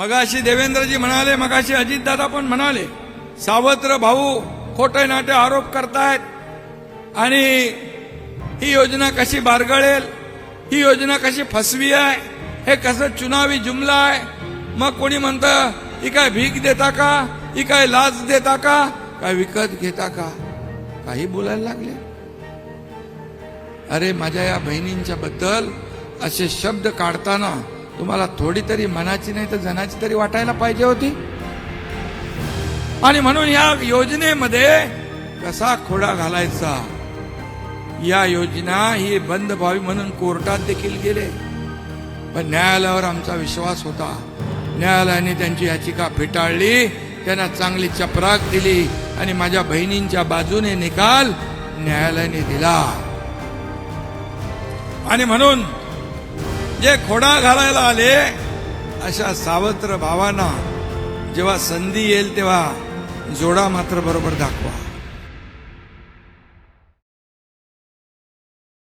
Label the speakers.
Speaker 1: मगाशी देवेंद्रजी म्हणाले मगाशी अजितदादा पण म्हणाले सावत्र भाऊ खोटे नाटे आरोप करतायत आणि ही योजना कशी बारगळेल ही योजना कशी फसवी आहे हे कसं चुनावी जुमला आहे मग कोणी म्हणतं ही काय भीक देता का? ही काय लाच देता का? काय विकत घेता का? काही बोलायला लागले. अरे माझ्या या बहिणींच्या बद्दल असे शब्द काढताना तुम्हाला थोडी तरी मनाची नाही तर जनाची तरी वाटायला पाहिजे होती. आणि म्हणून या योजनेमध्ये कसा खोडा घालायचा? या योजना ही बंद व्हावी म्हणून कोर्टात देखील गेले. पण न्यायालयावर आमचा विश्वास होता. न्यायालयाने त्यांची याचिका फेटाळली त्यांना चांगली चपराक दिली आणि माझ्या बहिणींच्या बाजूने निकाल न्यायालयाने दिला. आणि म्हणून जे खोडा घालायला आले अशा सावत्र भावांना जेव्हा संधी येईल तेव्हा जोडा मात्र बरोबर दाखवा.